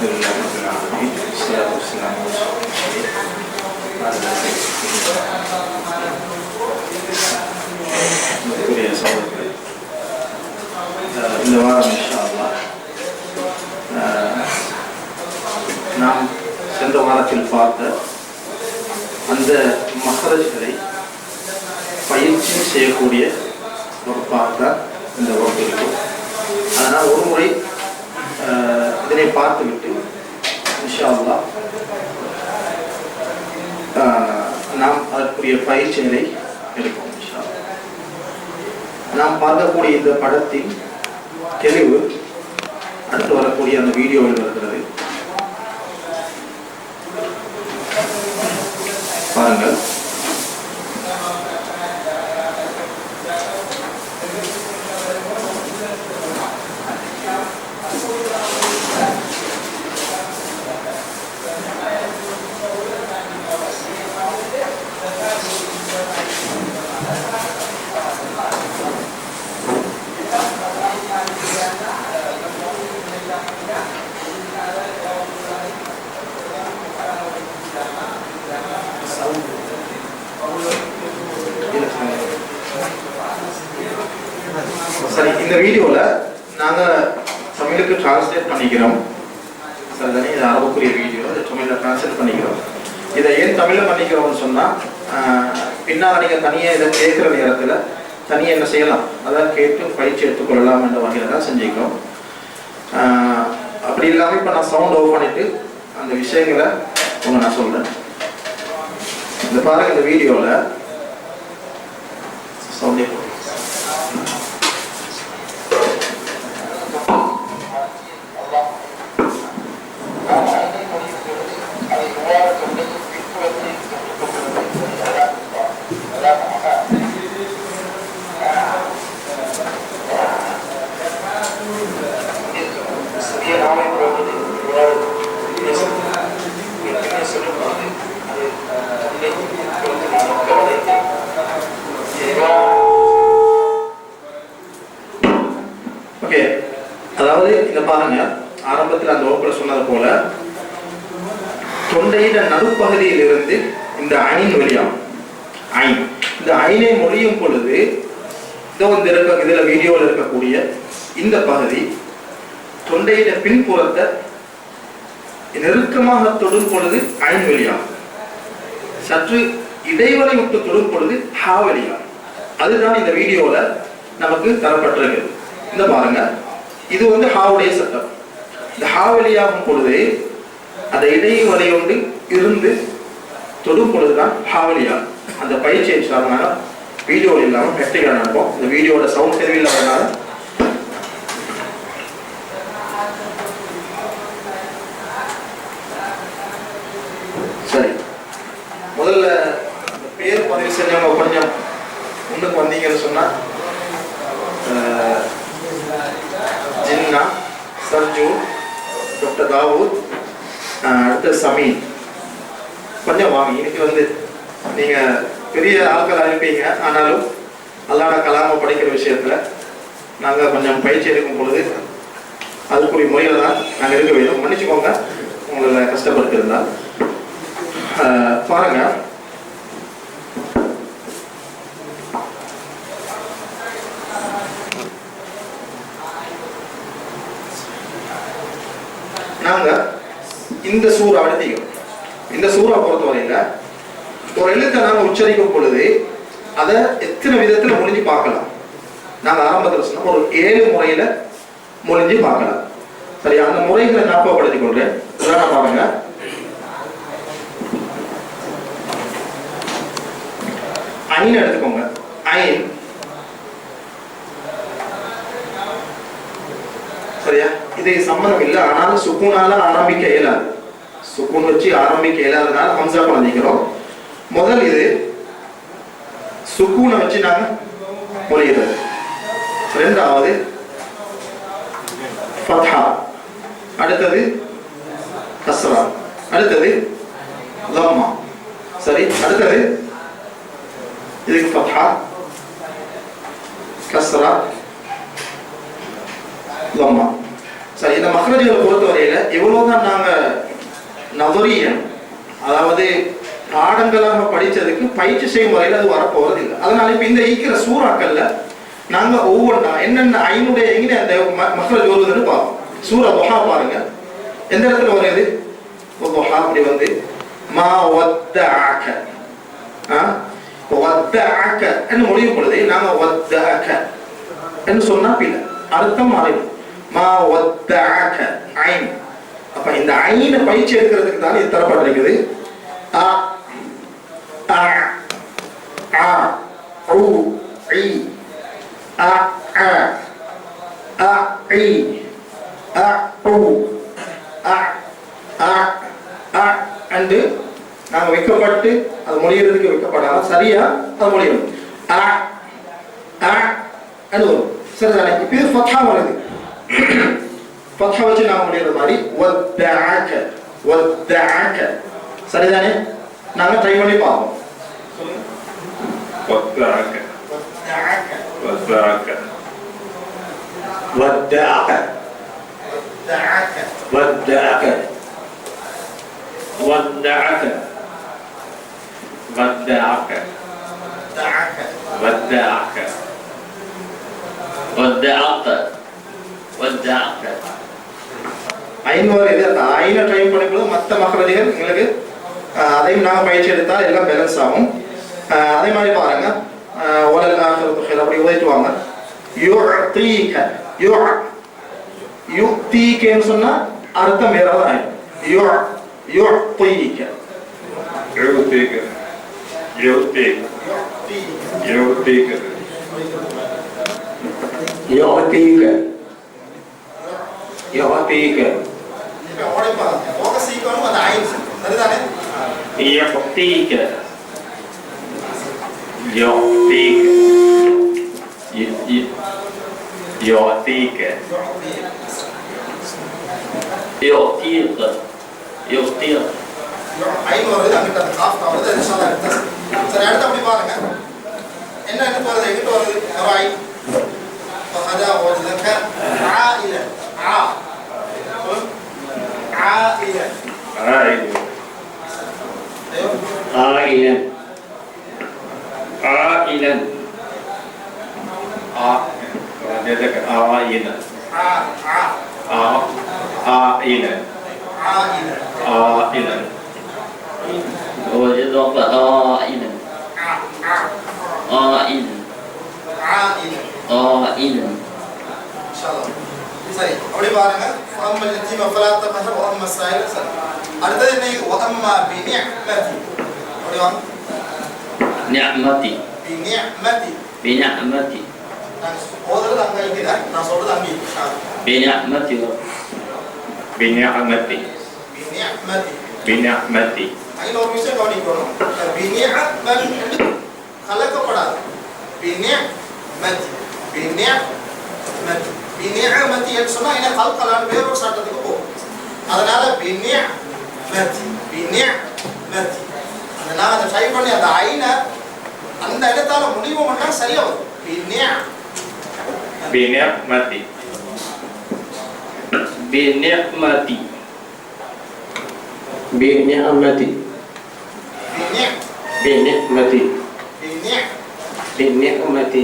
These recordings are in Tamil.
الحمد لله رب العالمين والصلاة والسلام على رسول الله وعلى ஆலிஹி சகோதரர்களே அஹ் இந்த வாரம் இன்ஷா அல்லாஹ் அஹ் நாம் சென்ற வாரத்தில் பார்த்த அந்த மகரஜ்களை பயிற்சி செய்யக்கூடிய ஒரு பார்த்த இந்த வகுப்பு இருக்கும் அதனால் ஒரு முறை அஹ், இதனை பார்த்துவிட்டு நாம் அதற்குரிய பயிற்சிகளை எடுப்போம் நாம் பார்க்கக்கூடிய இந்த படத்தின் தெளிவு அடுத்து வரக்கூடிய அந்த வீடியோவில் வருகிறது பாருங்கள் சரி இந்த வீடியோவில் நாங்கள் தமிழுக்கு டிரான்ஸ்லேட் பண்ணிக்கிறோம். சரிதானே இது அரபுக்குரிய வீடியோ இதை தமிழில் டிரான்ஸ்லேட் பண்ணிக்கிறோம். இதை ஏன் தமிழில் பண்ணிக்கிறோம்னு சொன்னால் பின்னால் நீங்கள் தனியாக இதை கேட்குற நேரத்தில் தனியாக என்ன செய்யலாம்? அதான் கேட்டு பயிற்சி எடுத்துக்கொள்ளலாம் என்ற வகையில் தான் செஞ்சுக்கிறோம் அப்படி இல்லாமல் இப்போ நான் சவுண்ட் ஓஃப் பண்ணிட்டு அந்த விஷயங்களை உங்க நான் சொல்கிறேன் இந்த பாருங்க இந்த வீடியோவில் சவுண்டே போடுங்க. ஓகே அதாவது இங்க பாருங்க ஆரம்பத்தில் அந்த வகுப்புல சொன்னது போல தொண்டையிட நடுப்பகுதியில் இருந்து இந்த ஐன் வெளியாகும் ஐன் இந்த ஐனை மொழியும் பொழுது இதோ இந்த இருக்க இதில் வீடியோவில் இருக்கக்கூடிய இந்த பகுதி தொண்டையிட பின்புறத்தை நெருக்கமாக தொடும் பொழுது ஐன் வெளியாகும் சற்று இடைவெளி விட்டு தொடும் பொழுது ஹா வெளியாகும் அதுதான் இந்த வீடியோவில் நமக்கு தரப்பட்டிருக்கிறது. இந்த பாருங்க. இது வந்து ஹாவுடைய சட்டம் இந்த ஹா வெளியாகும் பொழுது அந்த இடைவெளி ஒன்று இருந்து தொடும் பொழுதுதான் ஹா அந்த பயிற்சியை சார்ந்தாங்க வீடியோ இல்லாமல் ப்ராக்டிக்கலாக நடப்போம் இந்த வீடியோட சவுண்ட் தெரியவில்லாதனால சரி. முதல்ல பேர் பதிவு செஞ்சவங்க கொஞ்சம் முன்னுக்கு வந்தீங்கன்னு சொன்னா ஜின்னா சர்ஜு டாக்டர் தாவூத் அடுத்த சமி. கொஞ்சம் வாங்க இன்னைக்கு வந்து நீங்க பெரிய ஆட்கள் அனுப்பிங்க. ஆனாலும் அல்லாட கலாம படிக்கிற விஷயத்துல நாங்க கொஞ்சம் பயிற்சி எடுக்கும் பொழுது அதுக்குரிய முறையில தான் நாங்கள் இருக்க வேண்டும். மன்னிச்சுக்கோங்க. உங்களை கஷ்டப்படுத்திருந்தா பாருங்கள் பாருங்க நாங்க இந்த சூறா எடுத்துக்கிறோம் இந்த சூறா பொறுத்தவரையில ஒரு எழுத்தை நாங்கள் உச்சரிக்கும் பொழுது அதை எத்தனை விதத்தில் முடிஞ்சு பார்க்கலாம். நாங்கள் ஆரம்பத்தில் சொன்னால் ஒரு ஏழு முறையில் முடிஞ்சு பார்க்கலாம். சரி அந்த முறைகளை ஞாபகப்படுத்திக் கொள்றேன். உதாரணம் பாருங்க. ஐன் எடுத்துக்கோங்க. ஐன் சரியா? இது சம்மந்தம் இல்லை. ஆனாலும் சுக்கூனால ஆரம்பிக்க இயலாது. சுக்கூன் வச்சு ஆரம்பிக்க இல்லாதனால ஹம்சா குழந்தைக்கிறோம் முதல் இது சுக்கூனை வச்சு நாங்க மொழிகிறது ரெண்டாவது ஃபத்ஹா. அடுத்தது கஸ்ரா. அடுத்தது லம்மா சரி அடுத்தது இதுக்கு ஃபத்ஹா. கஸ்ரா. லம்மா சரி இந்த மஹ்ரஜுகளை பொறுத்தவரையில எவ்வளவுதான் நாங்க நவரியன் அதாவது பாடங்களாக படித்ததுக்கு பயிற்சி செய்யும் முறையில் அது வரப்போகிறது இல்லை அதனால் இப்போ இந்த ஈக்கிற சூறாக்களில் நாங்கள் ஒவ்வொன்றா என்னென்ன ஐநூறு எங்கே அந்த ம- மக்கள் ஜோதுன்னு பார்ப்போம். சூறா தொகா பாருங்க. எந்த இடத்துல வருது? தொகா அப்படி வந்து மா ஒத்த ஆக ஆ ஆக்க என்று முடியும் பொழுது நாங்கள் ஒத்த ஆக்க என்று சொன்னால் பிள்ளை அர்த்தம் மாறிடும். மா ஆக ஐன். அப்ப இந்த ஐன பயிற்சி எடுக்கிறதுக்கு தான் இது தரப்பட்டிருக்குது. அ அ அ உ இ அ அ அ இ அ உ அ அ அ அண்டு நாங்க வைக்கப்பட்டு அது மொழிகிறதுக்கு வைக்கப்படாத. சரியா? அது மொழியிடும் அ அ அது வரும். சரிதானே? இப்போ இது ஃபத்தா வருது. ஃபத்தா வச்சு நாம முடியற மாதிரி வத்தஅக வத்தஅக சரிதானே நாங்க ட்ரை பண்ணி பார்ப்போம் சொல்லுங்க وَالدَّعَكَ வத்தஅக وَالدَّعَكَ வத்தஅக وَالدَّعَكَ وَالدَّعَكَ وَالدَّعَكَ வத்தஅக وَالدَّعَكَ وَالدَّعَكَ وَالدَّعَكَ ஐநூறு இது ஐநூறு ட்ரை பண்ணும்போது மற்ற மகரதிகள் எங்களுக்கு அதையும் நாங்கள் பயிற்சி எடுத்தால் எல்லாம் பேலன்ஸ் ஆகும். அதே மாதிரி பாருங்க. ஓலல் ஆகிறது அப்படி உதைத்துவாங்க யூ தீக யூ யூ தீக்கேன்னு சொன்னால் அர்த்தம் வேற தான் ஆகும் யூ யூ தீக்க யூ தீக்க யூ தீக்க யூ தீக்க யூ தீக்க யூ தீக்க Yoktik. Yoktik. Yoktik. Yoktik. Yoktik. ஐநூறு வருது அங்கிட்ட அந்த காஃப்ட் ஆகுது அது சாதா எடுத்தா சரி அடுத்து அப்படி பாருங்க என்ன என்ன போறது எங்கிட்ட வருது ஆ Ainan. Ainan. Ainan. Ainan. Ainan. Ainan. Ainan. Ainan. Ainan. Ainan. Ainan. Ainan. അടുത്തത് തന്നെ നിഅമതി നിഅമതി ബിനിഅമതി ഓദറ തങ്ങയില്ല നസോട് തങ്ങി ബിനിഅമതി ബിനിഅമതി ബിനിഅമതി ബിനിഅമതി അതിൽ ഒരു വിഷയം കവനിക്കണം ബിനിഅമൽ. കലക്കപ്പെടാതെ. ബിനിഅമതി. ബിനിഅമതി. பின்னியமத்தியல் சொன்னா என்ன கல்கலான வேறொரு சட்டத்துக்கு போகும். அதனால பின்னியமத்தி பின்னியமத்தி அதை நான் அதை ட்ரை பண்ணி அந்த ஐனை அந்த இடத்தால முடிவு பண்ணா சரியா வரும் பின்னிய பின்னியமத்தி பின்னியமத்தி பின்னியமத்தி பின்னியமத்தி பின்னியமத்தி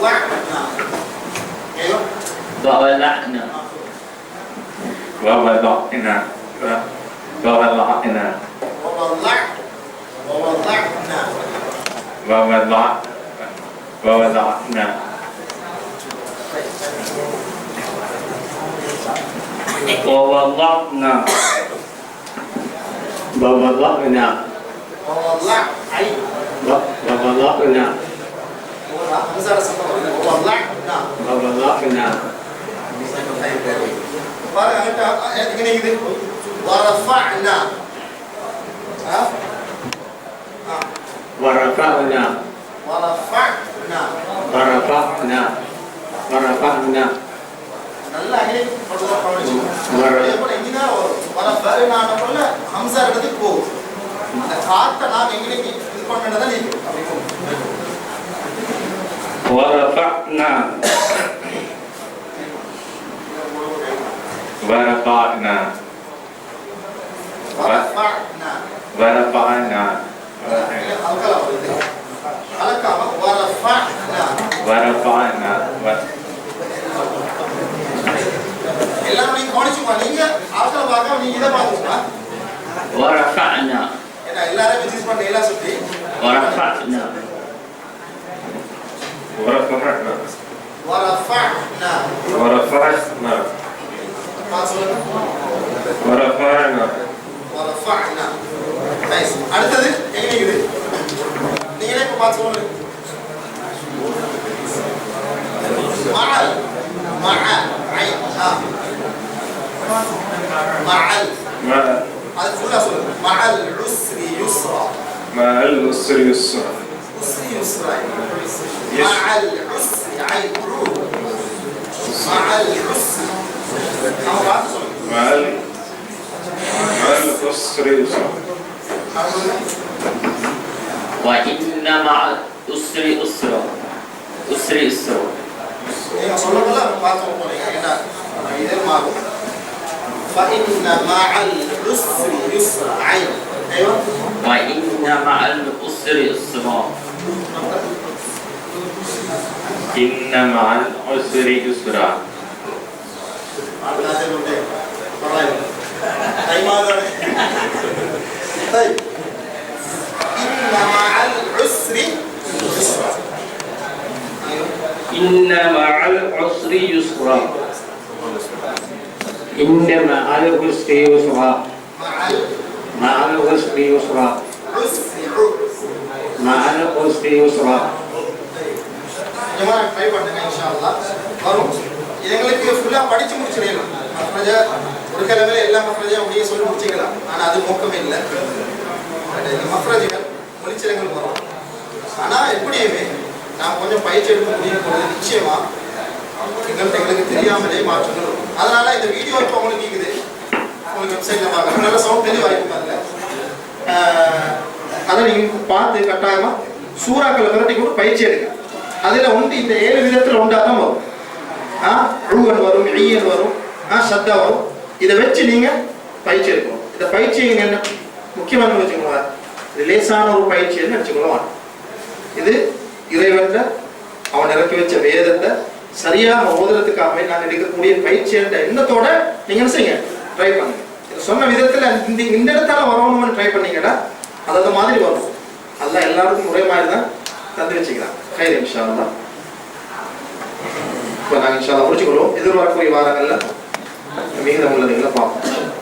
ووضعنا ايوه ووضعنا ووضعنا ووضعنا ووضع ووضعنا ووضع ووضعنا ووضعنا ووضعنا ووضع اي ووضعنا ஹம்சார சத்தம் வரல வல்லஅனா ووضعنا பாருங்க அங்கிட்ட அ- எங்க நிக்குது வரஃபஅனா ஆ ஆ ورفعنا வரஃபஅனா ورفعنا ورفعنا நல்லா அங்கே படுதா கவனிச்சு வர- அதே போல இங்கதான் வரும் வரஃபஅனா போல ஹம்சா இடத்துக்கு போகும் அந்த காத்தை நாம் எங்களுக்கு இது பண்ணதான் நீங்க அப்படி போகும் warafa'na warafa'na warafa'na warafa'na warafa'na warafa'na எல்லாம் நீங்க கவனிச்சுக்கோ நீங்க ஆட்கள் பார்க்க நீங்க இதை பார்த்துக்கோங்க வரஃபஅனா ஏன்னா எல்லாரும் பிசினஸ் பண்ண எல்லாம் சுத்தி வரஃபஅனா ورفعنا ورفعنا ورفعنا ورفعنا ورفعنا നൈസ് അടുത്തത് എങ്ങനെ ഇത് നിങ്ങളെ പാസ്വേഡ് മഅൽ മഅൽ ഐൻ ആ മഅൽ മഅൽ അത് ഫുൾ അസുൽ മഅൽ ഉസ്രി യുസ്ര മഅൽ ഉസ്രി യുസ്ര ഉസ്രി യുസ്ര مع العسر عين مع العسر مع ال مع العسر يسر وإن مع العسر أسرا أسر يسر فإن مع العسر يسر عين أيوة وإن مع العسر يسر إن مع العسر يسرا. طيب إن مع العسر يسرا إن مع العسر يسرا. إن مع العسر يسرا. مع العسر يسرا. مع العسر يسرا. கொஞ்சமா ட்ரை பண்ணுங்க இன்ஷா வரும். எங்களுக்கு ஃபுல்லாக படித்து முடிச்சிடலாம். மற்றஜா ஒரு கிழமையில எல்லா மஃப்ரஜா அப்படியே சொல்லி முடிச்சுக்கலாம். ஆனால் அது நோக்கமே இல்லை. இந்த மஃப்ரஜுகள் மொழிச்சிடங்கள் வரும். ஆனால் எப்படியுமே நான் கொஞ்சம் பயிற்சி எடுக்க முடியும் போது நிச்சயமாக எங்கள்கிட்ட எங்களுக்கு தெரியாமலே மாற்றங்கள் வரும். அதனால் இந்த வீடியோ இப்போ உங்களுக்கு இருக்குது உங்களுக்கு வெப்சைட்டில் பார்க்கலாம். நல்ல சவுண்ட் தெரிய வாய்ப்பு பாருங்கள் அதை நீங்கள் பார்த்து கட்டாயமாக சூறாக்களை விரட்டி கூட பயிற்சி எடுக்கணும் அதில் உண்டு இந்த ஏழு விதத்தில் உண்டாக தான் வரும். ஆ? ரூவன் வரும் ஈயன் வரும் ஆ? சத்தா வரும். இதை வச்சு நீங்கள் பயிற்சி எடுக்கணும். இந்த பயிற்சி என்ன? முக்கியமான வச்சுக்கோங்க? இது லேசான ஒரு பயிற்சின்னு வச்சுக்கணும் இது இறைவன் அவன் இறக்கி வச்ச வேதத்தை சரியாக ஓதுறதுக்காக நாங்கள் எடுக்கக்கூடிய பயிற்சி என்ற எண்ணத்தோட நீங்கள் என்ன செய்யுங்க? ட்ரை பண்ணுங்க. இதை சொன்ன விதத்தில் இந்த இந்த இடத்துல வரணும்னு ட்ரை பண்ணீங்கன்னா அது அந்த மாதிரி வரும். அதெல்லாம் எல்லாருக்கும் ஒரே மாதிரி தான் தந்து வச்சுக்கலாம் கைது இன்ஷா அல்லா இப்போ நாங்கள் இன்ஷா அல்லா முடிச்சுக்கொள்வோம் எதிர்பார்க்கக்கூடிய வாரங்களில் மிகுந்த உள்ளதுங்களை பார்ப்போம்